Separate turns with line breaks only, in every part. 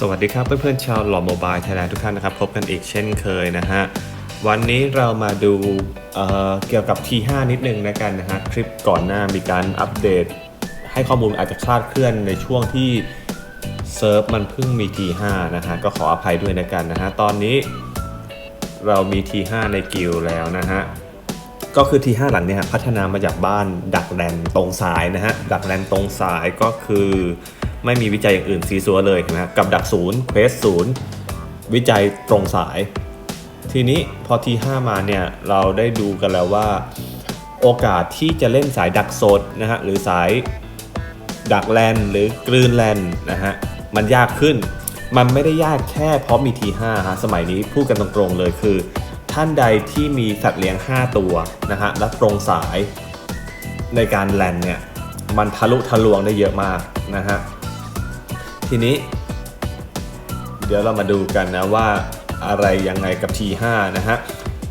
สวัสดีครับเพื่อนๆชาวหล่อโมบายไทยแลนด์ทุกท่านนะครับ พบกันอีกเช่นเคยนะฮะ วันนี้เรามาดูเเกี่ยวกับ T5 นิดนึงนะกันนะฮะ คลิปก่อนหน้ามีการอัปเดต ให้ข้อมูลอาจจะคลาดเคลื่อนในช่วงที่เซิร์ฟมันเพิ่งมี T5 นะฮะ ก็ขออภัยด้วยนะกันนะฮะ ตอนนี้เรามี T5 ในกิลแล้วนะฮะ ก็คือ T5 หลังเนี่ยพัฒนามาจากบ้านดักแลนตรงสายนะฮะ ดักแลนตรงสายก็คือ ไม่มีวิจัยอย่างอื่นซีซัวเลยนะกับดักศูนย์เควสศูนย์วิจัยตรงสาย ทีนี้พอ T5 มาเนี่ยเราได้ดูกันแล้วว่า โอกาสที่จะเล่นสายดักโซดนะฮะหรือสายดักแลนหรือกลืนแลนนะฮะมันยากขึ้น มันไม่ได้ยากแค่เพราะมี T5 ฮะสมัยนี้พูดกันตรงๆเลยคือ ท่านใดที่มีสัตว์เลี้ยง 5 ตัวนะฮะและตรงสายในการแลนเนี่ยมันทะลุทะลวงได้เยอะมากนะฮะ ทีนี้ เดี๋ยวเรามาดูกันนะว่าอะไรยังไงกับ T5 นะฮะ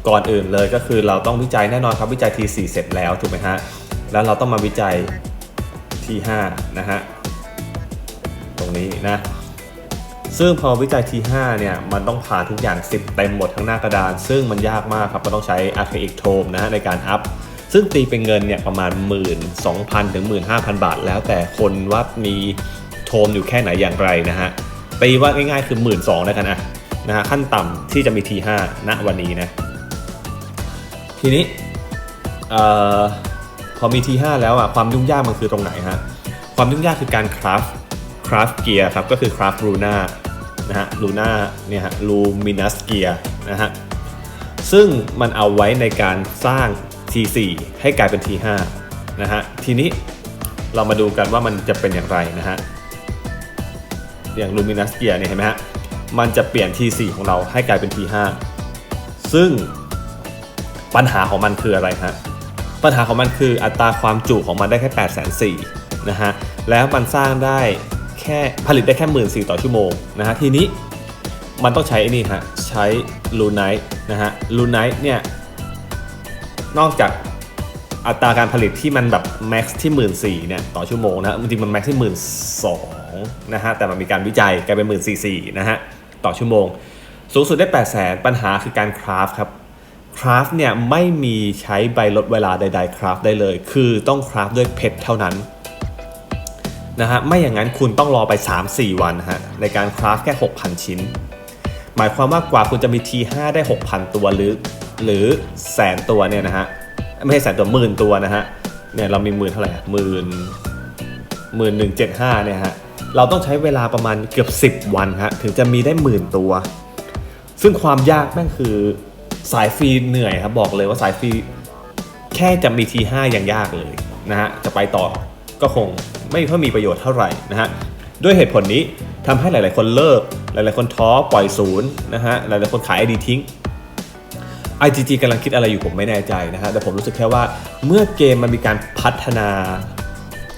ก่อนอื่นเลยก็คือเราต้องวิจัยแน่นอนครับวิจัย T4 เสร็จแล้วถูกไหมฮะ แล้วเราต้องมาวิจัย T5 นะฮะ ตรงนี้นะ ซึ่งพอวิจัย T5 เนี่ยมันต้องผ่านทุกอย่าง 10 เต็มหมดทั้งหน้ากระดาน ซึ่งมันยากมากครับมันต้องใช้ Archaic Tome นะฮะในการอัพซึ่งตีเป็นเงินเนี่ยประมาณ 12,000 ถึง 15,000 บาท แล้วแต่คนว่ามี โทมอยู่แค่ไหนอย่างไรนะฮะตีว่าง่ายๆคือ 1 2ื่นแล้วกันนะนะฮะขั้นต่ำที่จะมี T5 ณวันนี้นะ ทีนี้เอ่อพอมี T5 แล้วอะความยุ่งยากมันคือตรงไหนฮะความยุ่งยากคือการคราฟคราฟเกียร์ครับก็คือคราฟลูน่านะฮะลูน่าเนี่ยฮะลูมินัสเกียร์นะฮะซึ่งมันเอาไว้ในการสร้าง T4 ให้กลายเป็น T5 นะฮะทีนี้เรามาดูกันว่ามันจะเป็นอย่างไรนะฮะ อย่าง Luminous Gear เนี่ยเห็นไหมฮะ มันจะเปลี่ยน T4 ของเราให้กลายเป็น T5 ซึ่งปัญหาของมันคืออะไรฮะ ปัญหาของมันคืออัตราความจุของมันได้แค่ 8 4 0 0 0นะฮะ แล้วมันสร้างได้แค่ผลิตได้แค่1 4 0 0 0ต่อชั่วโมงนะฮะ ทีนี้มันต้องใช้อนี่ฮะ ใช้ Lunite นะฮะ Lunite เนี่ย นอกจากอัตราการผลิตที่มันแบบแม็กซ์ที่1 4ื่นสี่เนี่ยต่อชั่วโมงนะ จริงมันแม็กซ์ที่1 2ื่นสอง นะฮะแต่มันมีการวิจัยกลายเป็น 1 4 0 0 0นะฮะต่อชั่วโมง สูงสุดได้8 0 0 0 0 0ปัญหาคือการคราฟครับคราฟเนี่ยไม่มีใช้ใบลดเวลาใด ๆ คราฟได้เลย คือต้องคราฟด้วยเพชรเท่านั้นนะฮะไม่อย่างนั้นคุณต้องรอไป 3-4 วันฮะในการคราฟแค่ 6,000 ชิ้น หมายความว่ากว่าคุณจะมี T5 ได้ 6,000 ตัวหรือ หรือแสนตัวเนี่ยนะฮะไม่ใช่แสนตัวหมื่นตัวนะฮะเนี่ยเรามีหมื่นเท่าไหร่หมื่นหมื่นหนึ่งเจ็ดห้าเนี่ยฮะ เราต้องใช้เวลาประมาณเกือบ 10 วันฮะถึงจะมีได้หมื่นตัว ซึ่งความยากแม่งคือสายฟรีเหนื่อยครับบอกเลยว่าสายฟรีแค่จะมี T5 ยังยากเลยนะฮะจะไปต่อก็คงไม่ค่อยมีประโยชน์เท่าไหร่นะฮะด้วยเหตุผลนี้ทำให้หลาย ๆ คนเลิก หลาย ๆ คนท้อปล่อยศูนย์นะฮะหลาย ๆ คนขายไอดีทิ้ง IGG กำลังคิดอะไรอยู่ผมไม่แน่ใจนะฮะแต่ผมรู้สึกแค่ว่าเมื่อเกมมันมีการพัฒนา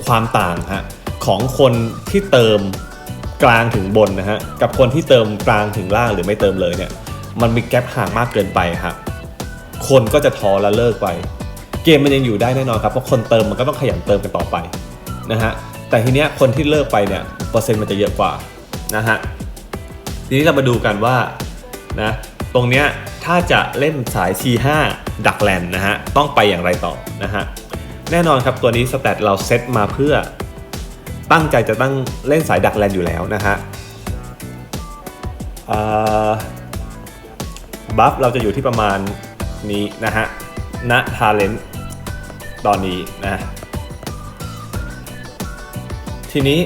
ความต่างฮะ ของคนที่เติมกลางถึงบนนะฮะกับคนที่เติมกลางถึงล่างหรือไม่เติมเลยเนี่ยมันมีแกลบห่างมากเกินไปครับคนก็จะท้อและเลิกไป เกมมันยังอยู่ได้แน่นอนครับเพราะคนเติมมันก็ต้องขยันเติมกันต่อไปนะฮะแต่ทีเนี้ยคนที่เลิกไปเนี่ยเปอร์เซ็นต์มันจะเยอะกว่านะฮะทีนี้เรามาดูกันว่านะตรงเนี้ยถ้าจะเล่นสาย T5 ดักแลนนะฮะต้องไปอย่างไรต่อนะฮะแน่นอนครับตัวนี้สแตทเราเซตมาเพื่อ ตั้งใจจะตั้งเล่นสายดักแลนอยู่แล้วนะฮะบัฟเราจะอยู่ที่ประมาณนี้นะฮะณทาเลนตอนนี้นะ ทีนี้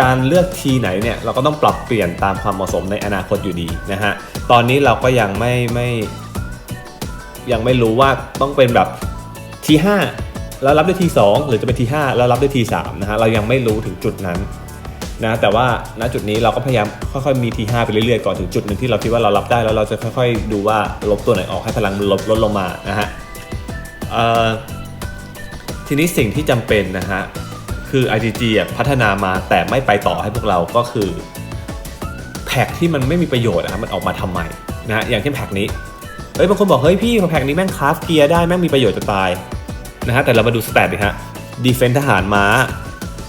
การเลือกทีไหนเนี่ย เราก็ต้องปรับเปลี่ยนตามความเหมาะสมในอนาคตอยู่ดีนะฮะ ตอนนี้เราก็ยังไม่ไม่ยังไม่รู้ว่าต้องเป็นแบบที5 แล้วรับได้ที2หรือจะเป็นที5แล้วรับได้ที3นะฮะเรายังไม่รู้ถึงจุดนั้นนะแต่ว่าณจุดนี้เราก็พยายามค่อยๆมีที5ไปเรื่อยๆก่อนถึงจุดหนึ่งที่เราคิดว่าเรารับได้แล้วเราจะค่อยๆ ดูว่าลบตัวไหนออกให้พลังมันลดลดลงมานะฮะทีนี้สิ่งที่จำเป็นนะฮะคือ IGG อะพัฒนามาแต่ไม่ไปต่อให้พวกเราก็คือแพ็กที่มันไม่มีประโยชน์อะมันออกมาทำไมนะฮะอย่างเช่นแพ็กนี้เฮ้ยบางคนบอกเฮ้ยพี่แพ็กนี้แม่งคราฟเกียร์ได้แม่งมีประโยชน์จะตาย นะฮะแต่เรามาดูสแตทดิฮะดีเฟนทหารม้า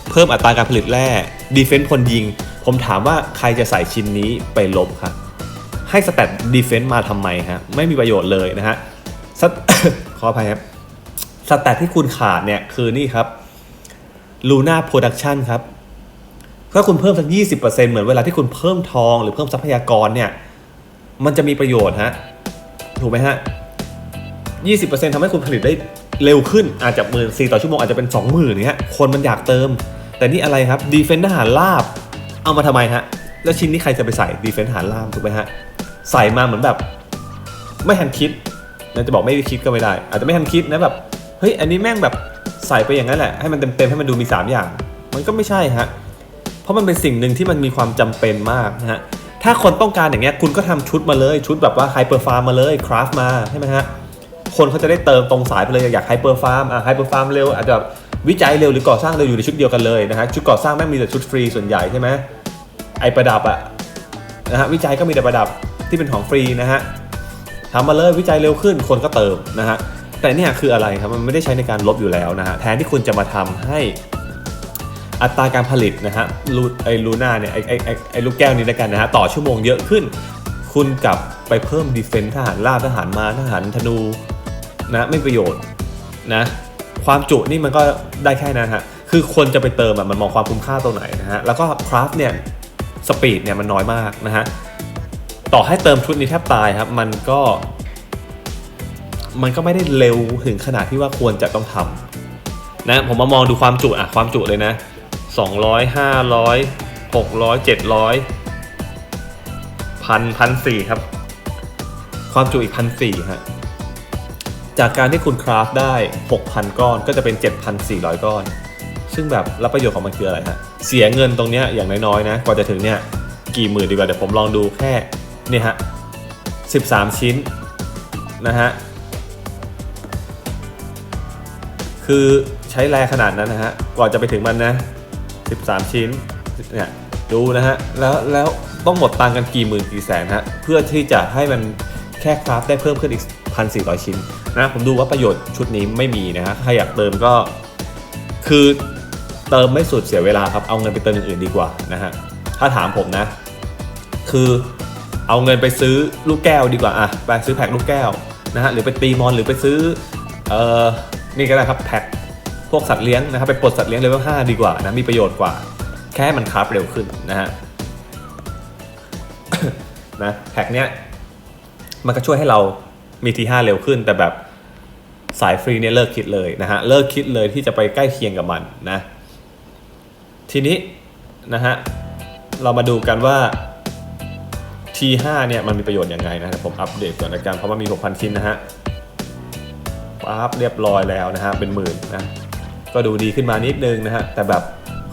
เพิ่มอัตราการผลิตแร่ดีเฟน s ์คนยิง ผมถามว่าใครจะใส่ชิ้นนี้ไปลบครับให้สแตทดีเฟน s ์มาทำไมฮะไม่มีประโยชน์เลยนะฮะสขออภัยครับสแตทที่คุณขาดเนี่ยคือนี่ครับ Luna Production ครับถ้าคุณเพิ่มสัก 20%เหมือนเวลาที่คุณเพิ่มทองหรือเพิ่มทรัพยากรเนี่ย มันจะมีประโยชน์ฮะ ถูกไหมฮะ 20%ทำให้คุณผลิตได้ เร็วขึ้นอาจจะหมื่นสี่ต่อชั่วโมงอาจจะเป็น 20,000เนี้ยคนมันอยากเติม แต่นี่อะไรครับดีเฟน s ์ทหารราบ เอามาทำไมฮะ แล้วชิ้นนี้ใครจะไปใส่ดีเฟน s ์ทหารราบถูกไหมฮะ ใส่มาเหมือนแบบ ไม่ทันคิดนะจะบอกไม่ได้คิดก็ไม่ได้ อาจจะไม่ทันคิดนะแบบเฮ้ยอันนี้แม่งแบบใส่ไปอย่างนั้นแหละให้มันเต็มๆให้มันดูมี 3 อย่าง มันก็ไม่ใช่ฮะเพราะมันเป็นสิ่งหนึ่งที่มันมีความจำเป็นมากนะฮะถ้าคนต้องการอย่างเงี้ยคุณก็ทำชุดมาเลยชุดแบบว่าไฮเปอร์ฟาร์มมาเลยคราฟมาใช่ไหมฮะ คนเขาจะได้เติมตรงสายไปเลยอยากไฮเปอร์ฟาร์มอะไฮเปอร์ฟาร์มเร็วอาจจะวิจัยเร็วหรือก่อสร้างเร็วอยู่ในชุดเดียวกันเลยนะฮะชุดก่อสร้างแม่งมีแต่ชุดฟรีส่วนใหญ่ใช่ไหมไอประดับอะนะฮะวิจัยก็มีแต่ประดับที่เป็นของฟรีนะฮะทำมาเลยวิจัยเร็วขึ้นคนก็เติมนะฮะแต่เนี่ยคืออะไรครับมันไม่ได้ใช้ในการลบอยู่แล้วนะฮะแทนที่คุณจะมาทำให้อัตราการผลิตนะฮะลูไอลูน่าเนี่ยไอไอไอไอลูกแก้วนี้แล้วกันนะฮะต่อชั่วโมงเยอะขึ้น คุณกลับไปเพิ่มดีเฟน s ์ทหารราบทหารมาทหารธนู นะไม่ประโยชน์นะความจุนี่มันก็ได้แค่นั้นฮะคือคนจะไปเติมอะมันมองความคุ้มค่าตรงไหนนะฮะแล้วก็คราฟเนี่ยสปีดเนี่ยมันน้อยมากนะฮะต่อให้เติมชุดนี้แทบตายครับมันก็ มันก็ไม่ได้เร็วถึงขนาดที่ว่าควรจะต้องทำนะผมมามองดูความจุอะความจุเลยนะ 200 500 600 700พันพันสี่ครับ ความจุอีกพันสี่ฮะ จากการที่คุณคราฟได้ 6,000 ก้อนก็จะเป็น 7,400 ก้อน ซึ่งแบบรับประโยชน์ของมันคืออะไรฮะ เสียเงินตรงเนี้ยอย่างน้อยๆนะ กว่าจะถึงเนี่ยกี่หมื่นดีกว่า เดี๋ยวผมลองดูแค่นี่ฮะ 13 ชิ้นนะฮะ คือใช้แรงขนาดนั้นนะฮะก่อนจะไปถึงมันนะ 13 ชิ้นเนี่ยดูนะฮะ แล้วแล้วต้องหมดตังกันกี่หมื่นกี่แสนฮะ เพื่อที่จะให้มันแค่คราฟได้เพิ่มขึ้นอีก 1,400 ชิ้นนะผมดูว่าประโยชน์ชุดนี้ไม่มีนะฮะใครอยากเติมก็คือเติมไม่สุดเสียเวลาครับเอาเงินไปเติมอย่างอื่นดีกว่านะฮะถ้าถามผมนะ คือเอาเงินไปซื้อลูกแก้วดีกว่าอะไปซื้อแพ็คลูกแก้วนะฮะหรือไปตีมอนหรือไปซื้อเอ่อนี่ก็ได้ครับแพ็คพวกสัตว์เลี้ยงนะครับไปปลดสัตว์เลี้ยงเลเวล5ดีกว่านะมีประโยชน์กว่า แค่ให้มันคราฟเร็วขึ้นนะฮะนะแพ็คเนี้ยมันก็ช่วยให้เรา มีที5เร็วขึ้น แต่แบบสายฟรีเนี่ยเลิกคิดเลยนะฮะเลิกคิดเลยที่จะไปใกล้เคียงกับมันนะทีนี้นะฮะเรามาดูกันว่า T5 เนี่ยมันมีประโยชน์ยังไงนะผมอัปเดตก่อนละกันเพราะมันมี 6,000 ชิ้นนะฮะปั๊บเรียบร้อยแล้วนะฮะเป็นหมื่นนะก็ดูดีขึ้นมานิดนึงนะฮะแต่แบบ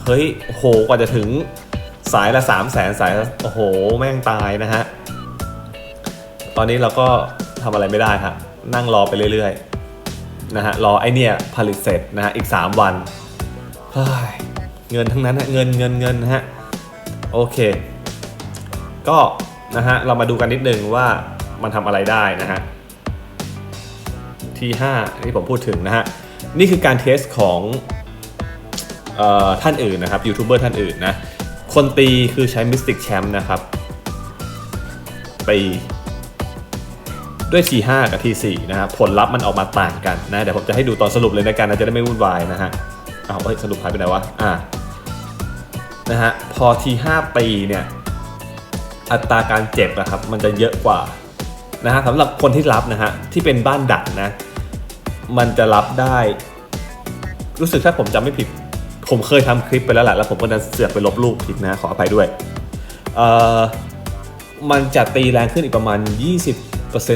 เฮ้ยโหกว่าจะถึงสายละ3 0 0แสนสายละโอ้โหแม่งตายนะฮะตอนนี้เราก็ ทำอะไรไม่ได้ครับนั่งรอไปเรื่อยๆนะฮะรอไอเนี่ยผลิตเสร็จนะฮะอีก 3 วันเฮ้ยเงินทั้งนั้นฮะเงินเงินเงินฮะโอเค ก็นะฮะเรามาดูกันนิดนึงว่ามันทำอะไรได้นะฮะที่5ที่ผมพูดถึงนะฮะนี่คือการเทสของออท่านอื่นนะครับยูทูบเบอร์ท่านอื่นนะคนตีคือใช้ Mystic Champ นะครับตี ด้วย T5 กับ T4 นะฮะผลลัพธ์มันออกมาต่างกันนะเดี๋ยวผมจะให้ดูตอนสรุปเลยในการนะจะได้ไม่วุ่นวายนะฮะอ้าวเฮ้ยสรุปหายไปไหนวะอ่านะฮะพอ T5 ตีเนี่ยอัตราการเจ็บนะครับมันจะเยอะกว่านะฮะสำหรับคนที่รับนะฮะที่เป็นบ้านดักนะมันจะรับได้ รู้สึกถ้าผมจำไม่ผิด ผมเคยทำคลิปไปแล้วแหละแล้วผมก็ดันเสือกไปลบรูปผิดนะขออภัยด้วยเอ่อมันจะตีแรงขึ้นอีกประมาณ 20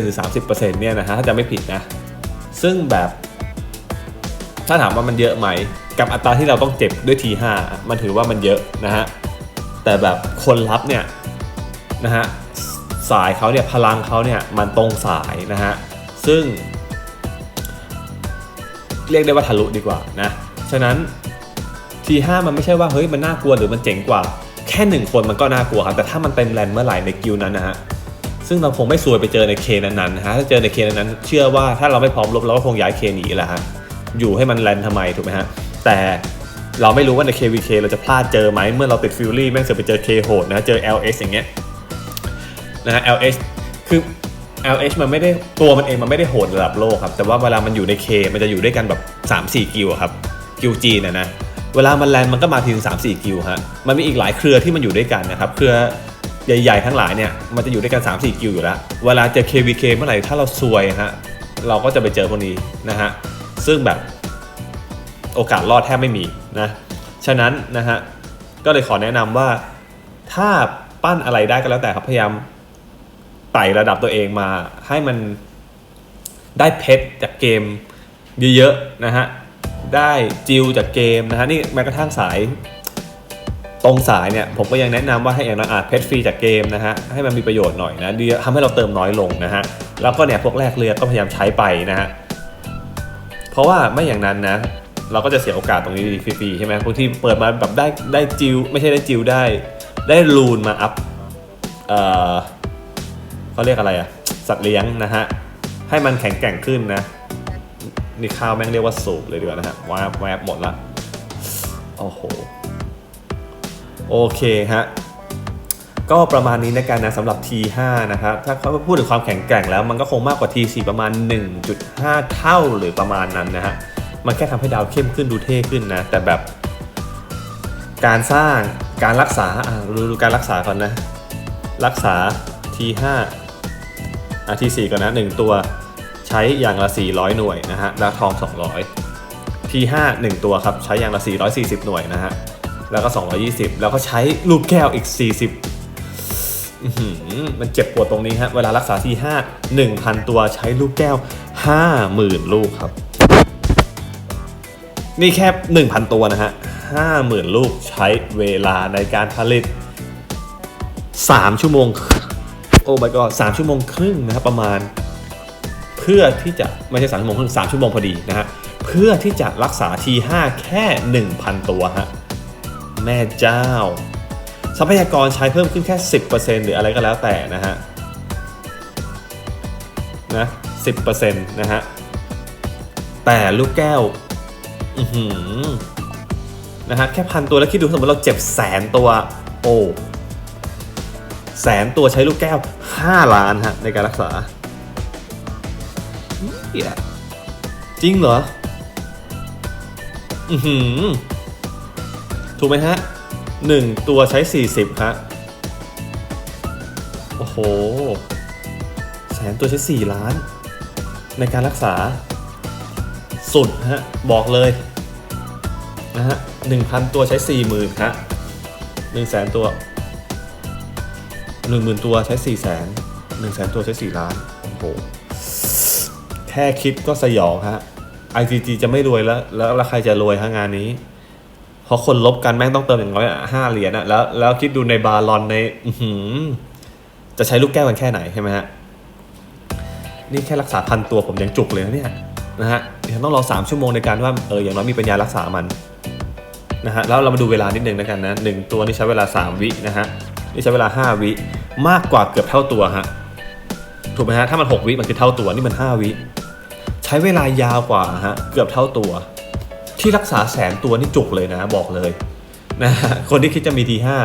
หรือ 30%เนี่ยนะฮะถ้าจะไม่ผิดนะ ซึ่งแบบ ถ้าถามว่ามันเยอะไหม กับอัตราที่เราต้องเจ็บด้วย T5 มันถือว่ามันเยอะนะฮะ แต่แบบคนรับเนี่ยนะฮะสายเขาเนี่ยพลังเขาเนี่ยมันตรงสายนะฮะ ซึ่ง เรียกได้ว่าทะลุดีกว่านะ ฉะนั้น T5 มันไม่ใช่ว่าเฮ้ยมันน่ากลัวหรือมันเจ๋งกว่า แค่หนึ่งคนมันก็น่ากลัวครับแต่ถ้ามันเต็มแลนเมื่อไหร่ในกิลนั้นนะฮะ ซึ่งเราคงไม่ซวยไปเจอในเคนั้นๆนะฮะถ้าเจอในเคนั้นๆเชื่อว่าถ้าเราไม่พร้อมลบเราก็คงย้ายเคหนีแหละฮะอยู่ให้มันแลนทำไมถูกไหมฮะแต่เราไม่รู้ว่าใน KVK เราจะพลาดเจอไหมเมื่อเราติดฟิลลี่แม่งเสือไปเจอ K โหดนะเจอ LS อย่างเงี้ยนะฮะ LS คือ LH มันไม่ได้ตัวมันเองมันไม่ได้โหดระดับโลกครับ แต่ว่าเวลามันอยู่ใน K มันจะอยู่ด้วยกันแบบ 3-4 กิวครับ กิวจีนนะนะ เวลามันแลนมันก็มาทีถึง3-4กิวฮะ มันมีอีกหลายเครือที่มันอยู่ด้วยกันนะครับ เครือ ใหญ่ๆทั้งหลายเนี่ยมันจะอยู่ด้วยกัน 3-4 กิวอยู่แล้ว เวลาเจอ KVK เมื่อไหร่ถ้าเราซวยฮะเราก็จะไปเจอพวกนี้นะฮะซึ่งแบบโอกาสรอดแทบไม่มีนะฉะนั้นนะฮะก็เลยขอแนะนำว่าถ้าปั้นอะไรได้ก็แล้วแต่ครับพยายามไต่ระดับตัวเองมาให้มันได้เพชรจากเกมเยอะๆนะฮะได้จิวจากเกมนะฮะนี่แม้กระทั่งสาย ตรงสายเนี่ยผมก็ยังแนะนำว่าให้อย่างน้อยอาจเพชรฟรีจากเกมนะฮะให้มันมีประโยชน์หน่อยนะดีทำให้เราเติมน้อยลงนะฮะแล้วก็เนี่ยพวกแรกเรือก็พยายามใช้ไปนะฮะเพราะว่าไม่อย่างนั้นนะเราก็จะเสียโอกาสตรงนี้ฟรีๆใช่ไหมบางทีเปิดมาแบบได้ได้จิวไม่ใช่ได้จิวได้ ได้รูนมาอัพเอ่อเขาเรียกอะไรอะสัตว์เลี้ยงนะฮะให้มันแข็งแกร่งขึ้นนะนี่ข้าวแม่งเรียกว่าสูบเลยดีกว่านะฮะแวบแวบหมดละโอ้โห โอเคฮะก็ประมาณนี้ในการนะสำหรับ T5 นะครับถ้าเขาพูดถึงความแข็งแกร่งแล้ว มันก็คงมากกว่า T4 ประมาณ 1.5 เท่าหรือประมาณนั้นนะฮะมันแค่ทำให้ดาวเข้มขึ้นดูเท่ขึ้นนะ แต่แบบ การสร้างการรักษาอะดูดูการรักษาก่อนนะ รักษา T5 อะ T4 ก่อนนะ 1 ตัวใช้อย่างละ 400 หน่วยนะฮะแล้วทอง 200 T5 1 ตัวครับใช้อย่างละ 440 หน่วยนะฮะ แล้วก็ 220 แล้วก็ใช้ลูกแก้วอีก 40 มันเจ็บปวดตรงนี้ฮะ เวลารักษา T5 1,000 ตัวใช้ลูกแก้ว 50,000 ลูกครับ นี่แค่ 1,000 ตัวนะฮะ 50,000 ลูกใช้เวลาในการผลิต 3 ชั่วโมง โอ้ my god สามชั่วโมงครึ่งนะครับประมาณ เพื่อที่จะไม่ใช่สามชั่วโมงครึ่งสามชั่วโมงพอดีนะฮะเพื่อที่จะรักษา T5 แค่ 1,000 ตัวฮะ แม่เจ้า ทรัพยากรใช้เพิ่มขึ้นแค่ 10%หรืออะไรก็แล้วแต่นะฮะนะ10%นะฮะแต่ลูกแก้วอือหือนะฮะแค่พันตัวแล้วคิดดูสมมติเราเจ็บแสนตัวโอ้แสนตัวใช้ลูกแก้ว 5 ล้านฮะในการรักษาจริงเหรอ อือหือ ถูกไหมฮะหนึ่งตัวใช้ 40ฮะโอ้โห แสนตัวใช้ 4 ล้าน ในการรักษา สุดฮะ บอกเลย นะฮะหนึ่งพันตัวใช้สี่หมื่นฮะหนึ่งแสนตัวหนึ่งหมื่นตัวใช้สี่แสนหนึ่งแสนตัวใช้สี่ล้าน โอ้โห แค่คิดก็สยองฮะ ICG จะไม่รวยแล้ว แล้วใครจะรวยฮะงานนี้ พราะคนลบกันแม่งต้องเติมอย่างน้อยห้าเหรียญอะแล้วแล้วคิดดูในบาลอนในอืจะใช้ลูกแก้วกันแค่ไหนใช่ไหมฮะนี่แค่รักษาพันตัวผมยังจุกเลยนะเนี่ยนะฮะต้องรอ3ชั่วโมงในการว่าเอออย่างน้อยมีปัญญารักษามันนะฮะแล้วเรามาดูเวลานิดนึงแล้วกันนะหนึ่งตัวนี่ใช้เวลา 3 วินะฮะนี่ใช้เวลา 5 วิมากกว่าเกือบเท่าตัวฮะถูกไหมฮะถ้ามัน 6 วิมันคือเท่าตัวนี่มัน 5 วิ ใช้เวลายาวกว่าฮะเกือบเท่าตัว ที่รักษาแสนตัวนี่จุกเลยนะบอกเลยนะคนที่คิดจะมีทีห้า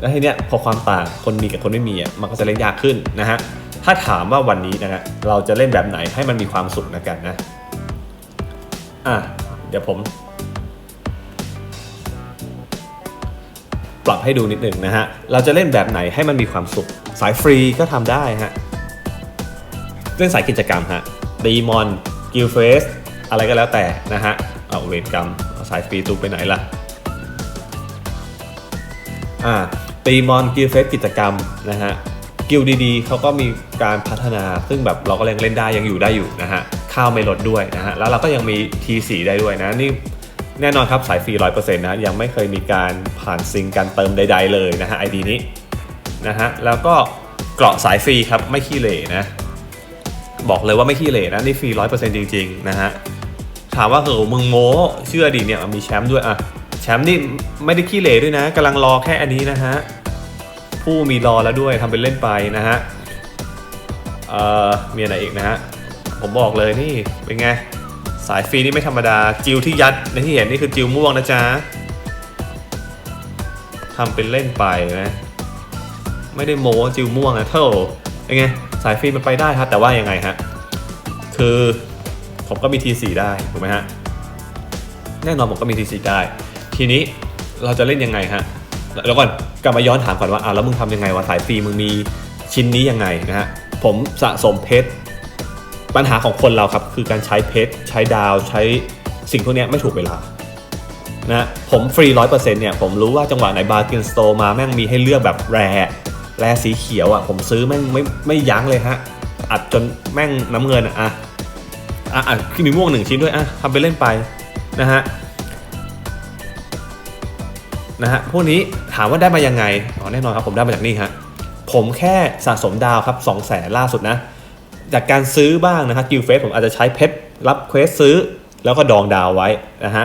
แล้วทีเนี้ยพอความต่างคนมีกับคนไม่มีอะมันก็จะเล่นยากขึ้นนะฮะถ้าถามว่าวันนี้นะฮะเราจะเล่นแบบไหนให้มันมีความสุขนะกันนะอะเดี๋ยวผม ปรับให้ดูนิดหนึ่งนะฮะเราจะเล่นแบบไหนให้มันมีความสุข สายฟรีก็ทำได้ฮะเล่นสายกิจกรรมฮะตีมอนกิลเฟสอะไรก็แล้วแต่นะฮะ เอาเวรกรรมเอาสายฟรีตูไปไหนล่ะอ่าตีมอนกิลเฟสกิจกรรมนะฮะกิลดีๆเขาก็มีการพัฒนาซึ่งแบบเราก็ยังเล่นได้ยังอยู่ได้อยู่นะฮะข้าวไม่ลดด้วยนะฮะแล้วเราก็ยังมี T4 ได้ด้วยนะนี่แน่นอนครับสายฟรี100%นะยังไม่เคยมีการผ่านซิงการเติมใด ๆ เลยนะฮะ ID นี้นะฮะแล้วก็เกราะสายฟรีครับไม่ขี้เหร่นะบอกเลยว่าไม่ขี้เหร่นะนี่ฟรีร้อยเปอร์เซ็นต์จริงๆนะฮะ ถามว่าเออมึงโม้เชื่อดีเนี่ยมีแชมป์ด้วยอะแชมป์นี่ไม่ได้ขี้เหร่ด้วยนะกำลังรอแค่อันนี้นะฮะผู้มีรอแล้วด้วยทำเป็นเล่นไปนะฮะเอ่อมีอะไรอีกนะฮะผมบอกเลยนี่เป็นไงสายฟรีนี่ไม่ธรรมดาจิวที่ยัดในที่เห็นนี่คือจิวม่วงนะจ๊ะทำเป็นเล่นไปนะไม่ได้โม้จิวม่วงนะเท่าเป็นไงสายฟรีมันไปได้ครับแต่ว่ายังไงฮะคือ ผมก็มี T4 ได้ถูกไหมฮะแน่นอนผมก็มี T4 ได้ ทีนี้เราจะเล่นยังไงฮะแล้วก่อนกลับมาย้อนถามก่อนว่าอ่าแล้วมึงทำยังไงวะสายฟรีมึงมีชิ้นนี้ยังไงนะฮะผมสะสมเพชรปัญหาของคนเราครับคือการใช้เพชรใช้ดาวใช้สิ่งพวกนี้ไม่ถูกเวลานะผมฟรีร้อยเปอร์เซ็นต์เนี่ยผมรู้ว่าจังหวะไหนบาร์กินสโตมาแม่งมีให้เลือกแบบแรแรสีเขียวอะผมซื้อแม่งไม่ไม่ยั้งเลยฮะอัดจนแม่งน้ำเงินอะ่ะ อะอะที่มีม่วงหนึ่งชิ้นด้วยอะทำไปเล่นไปนะฮะนะฮะพวกนี้ถามว่าได้มายังไงอ๋อแน่นอนครับผมได้มาจากนี่ฮะผมแค่สะสมดาวครับ2 0 0แสนล่าสุดนะ จากการซื้อบ้างนะครับกิลเฟสผมอาจจะใช้เพชรรับเควสซื้อ แล้วก็ดองดาวไว้นะฮะ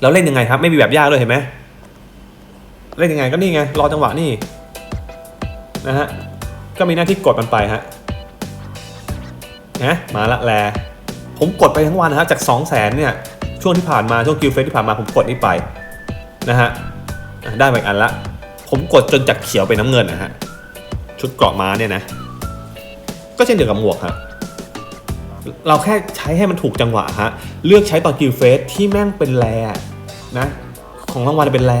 แล้วเล่นยังไงครับไม่มีแบบยากเลยเห็นไหมเล่นยังไงก็นี่ไงรอจังหวะนี่นะฮะก็มีหน้าที่กดมันไปฮะนะมาละแล ผมกดไปทั้งวันนะครับจาก 2 0 0แสนเนี่ยช่วงที่ผ่านมาช่วงกิลเฟสที่ผ่านมาผมกดนี่ไปนะฮะได้มาอีกอันละ ผมกดจนจากเขียวไปนน้ำเงินนะฮะชุดเกราะม้าเนี่ยนะ ก็เช่นเดียวกับหมวกครับเราแค่ใช้ให้มันถูกจังหวะฮะเลือกใช้ตอนกิลเฟสที่แม่งเป็นแรนะของรางวัลเป็นแร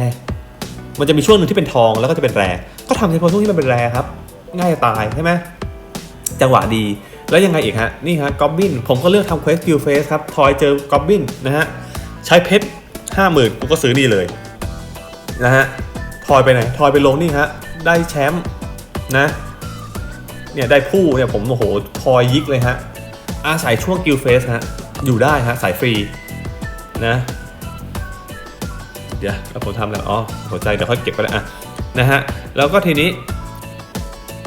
มันจะมีช่วงหนึ่งที่เป็นทองแล้วก็จะเป็นแรก็ทำในพอช่วงที่มันเป็นแรครับ ง่ายจะตายใช่ไหมจังหวะดี แล้วยังไงอีกฮะ นี่ฮะกอบบินผมก็เลือกทำเควสกิลเฟสครับทอยเจอกอบบินนะฮะ ใช้เพชรห้าหมื่นกูก็ซื้อนี่เลย นะฮะทอยไปไหนทอยไปลงนี่ฮะ ได้แชมป์นะ เนี่ยได้ผู้เนี่ยผมโอ้โหทอยยิกเลยฮะ อาศัยช่วงกิลเฟสฮะ อยู่ได้ฮะ สายฟรี นะ เดี๋ยวแล้วผมทำแล้วอ๋อหัวใจเดี๋ยวค่อยเก็บก็ได้อะนะฮะ แล้วก็ทีนี้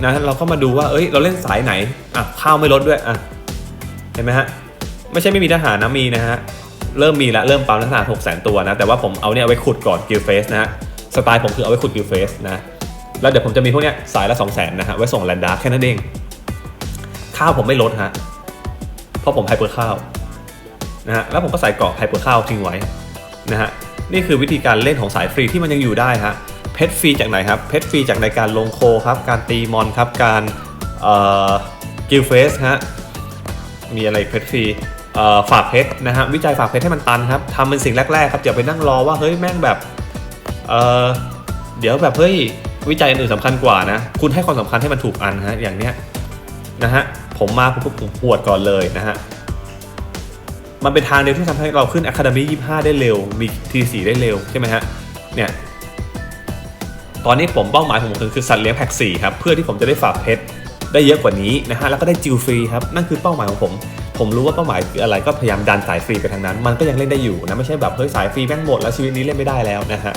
นะเราก็มาดูว่า เอ้ย เราเล่นสายไหน อะ ข้าวไม่ลดด้วย อะ เห็นไหมฮะ ไม่ใช่ไม่มีทหารนะ มีนะฮะ เริ่มมีละ เริ่มปั๊มทหาร6 0 0 0 0ตัวนะ แต่ว่าผมเอาเนี่ยเอาไว้ขุดก่อนกิลเฟสนะฮะ สไตล์ผมคือเอาไว้ขุดกิลเฟสนะ แล้วเดี๋ยวผมจะมีพวกเนี้ยสายละ2 0 0 0 0 0นะฮะ ไว้ส่งแลนดาร์แค่นั้นเอง ข้าวผมไม่ลดฮะ เพราะผมไฮเปอร์ข้าวนะฮะ แล้วผมก็ใส่เกาะไฮเปอร์ข้าวทิ้งไว้นะฮะ นี่คือวิธีการเล่นของสายฟรีที่มันยังอยู่ได้ฮะ เพชรฟรีจากไหนครับ เพชรฟรีจากในการลงโคครับ การตีมอนครับ การกิลเฟสฮะ มีอะไรเพชรฟรีฝากเพชรนะฮะ วิจัยฝากเพชรให้มันตันครับทำเป็นสิ่งแรก ๆ ครับอย่าไปนั่งรอว่าเฮ้ยแม่งแบบเเดี๋ยวแบบเฮ้ยวิจัยอันอื่นสำคัญกว่านะ คุณให้ความสำคัญให้มันถูกอันฮะ อย่างเนี้ยนะฮะ ผมมาผมผมปวดก่อนเลยนะฮะมันเป็นทางเดียวที่ทำให้เราขึ้น Academy 25 ได้เร็ว มี T4 ได้เร็ว ใช่ไหมฮะ เนี่ย ตอนนี้ผมเป้าหมายของผมคือสัตว์เลี้ยงแพ็ก4ครับเพื่อที่ผมจะได้ฝากเพชรได้เยอะกว่านี้นะฮะแล้วก็ได้จิวฟรีครับนั่นคือเป้าหมายของผม ผมรู้ว่าเป้าหมายคืออะไรก็พยายามดันสายฟรีไปทางนั้น มันก็ยังเล่นได้อยู่นะไม่ใช่แบบเฮ้ยสายฟรีแม่งหมดแล้วชีวิตนี้เล่นไม่ได้แล้วนะฮะ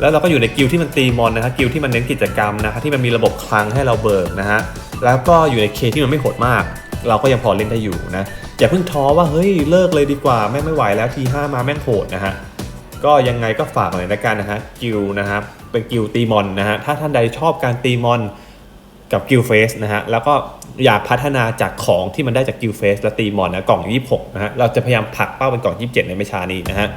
แล้วเราก็อยู่ในกิลที่มันตีมอนนะฮะกิลที่มันเน้นกิจกรรมนะครับที่มันมีระบบคลังให้เราเบิกนะฮะแล้วก็อยู่ในเคที่มันไม่โหดมาก เราก็ยังพอเล่นได้อยู่นะอย่าเพิ่งท้อว่าเฮ้ยเลิกเลยดีกว่าแม่งไม่ไหวแล้วทีห้ามาแม่งโหดนะฮะก็ยังไงก็ฝากหน่อยละกันนะฮะกิลนะครับ เป็นกิลด์ตีมอนนะฮะถ้าท่านใดชอบการตีมอนกับกิลเฟสนะฮะแล้วก็อยากพัฒนาจากของที่มันได้จากกิลเฟสและตีมอนนะกล่อง 26นะฮะเราจะพยายามผลักเป้าเป็นกล่อง 27 ในไม่ช้านี้นะฮะ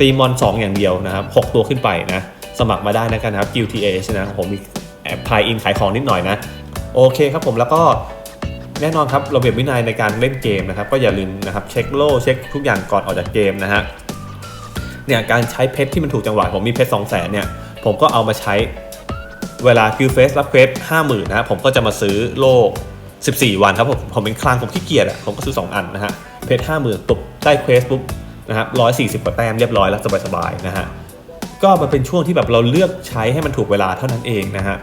ตีมอน 2 อย่างเดียวนะครับ 6 ตัวขึ้นไปนะสมัครมาได้นะกันนะครับ QTH นะผมมีแอปพลายอินขายของนิดหน่อยนะโอเคครับผมแล้วก็แน่นอนครับระเบียบวินัยในการเล่นเกมนะครับก็อย่าลืมนะครับเช็คโล่เช็คทุกอย่างก่อนออกจากเกมนะฮะเนี่ยการใช้เพชรที่มันถูกจังหวะผมมีเพชร2 0 0 0 0 0เนี่ย ผมก็เอามาใช้เวลาคิวเฟสรับเควสห้าหมื่นนะผมก็จะมาซื้อโล่14 วันครับผมผมเป็นคลางผมขี้เกียจอะผมก็ซื้อ 2 อันนะฮะเพชรห้าหมื่นตบได้เควสปุ๊บนะครับร้อยสี่สิบกว่าแต้มเรียบร้อยแล้วสบายๆนะฮะก็มันเป็นช่วงที่แบบเราเลือกใช้ให้มันถูกเวลาเท่านั้นเองนะฮะ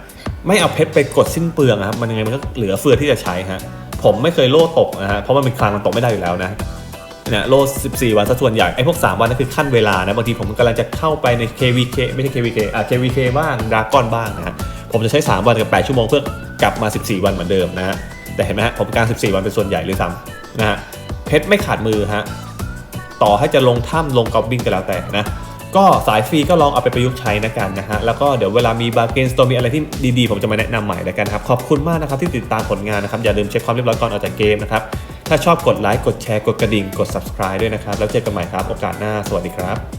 ไม่เอาเพชรไปกดสิ้นเปลืองอะครับมันยังไงมันก็เหลือเฟือที่จะใช้ฮะผมไม่เคยโล่ตกนะฮะเพราะมันเป็นคลางมันตกไม่ได้อยู่แล้วนะ นี่ยโล14 วันซะส่วนใหญ่ไอ้พวก 3 วันนั่นคือขั้นเวลานะบางทีผมกำลังจะเข้าไปใน KVK ไม่ใช่ KVK อะ KVK บ้างดากอนบ้างนะฮะผมจะใช้ 3 วันกับ 8 ชั่วโมงเพื่อกลับมา 14 วันเหมือนเดิมนะฮะแต่เห็นไหมฮะผมกลาง 14 วันเป็นส่วนใหญ่เลยซ้ำนะฮะเพชรไม่ขาดมือฮะต่อให้จะลงถ้ำลงกอบบินก็แล้วแต่นะก็สายฟรีก็ลองเอาไปประยุกต์ใช้นะกันนะฮะ แล้วก็เดี๋ยวเวลามีบาร์เกนสโตมีอะไรที่ดีๆ ผมจะมาแนะนำใหม่แล้วกันครับ ขอบคุณมากนะครับที่ติดตามผลงานนะครับ อย่าลืมเช็คความเรียบร้อยก่อนออกจากเกมนะครับ ถ้าชอบกดไลค์กดแชร์กดกระดิ่งกด subscribe ด้วยนะครับ แล้วเจอกันใหม่ครับโอกาสหน้าสวัสดีครับ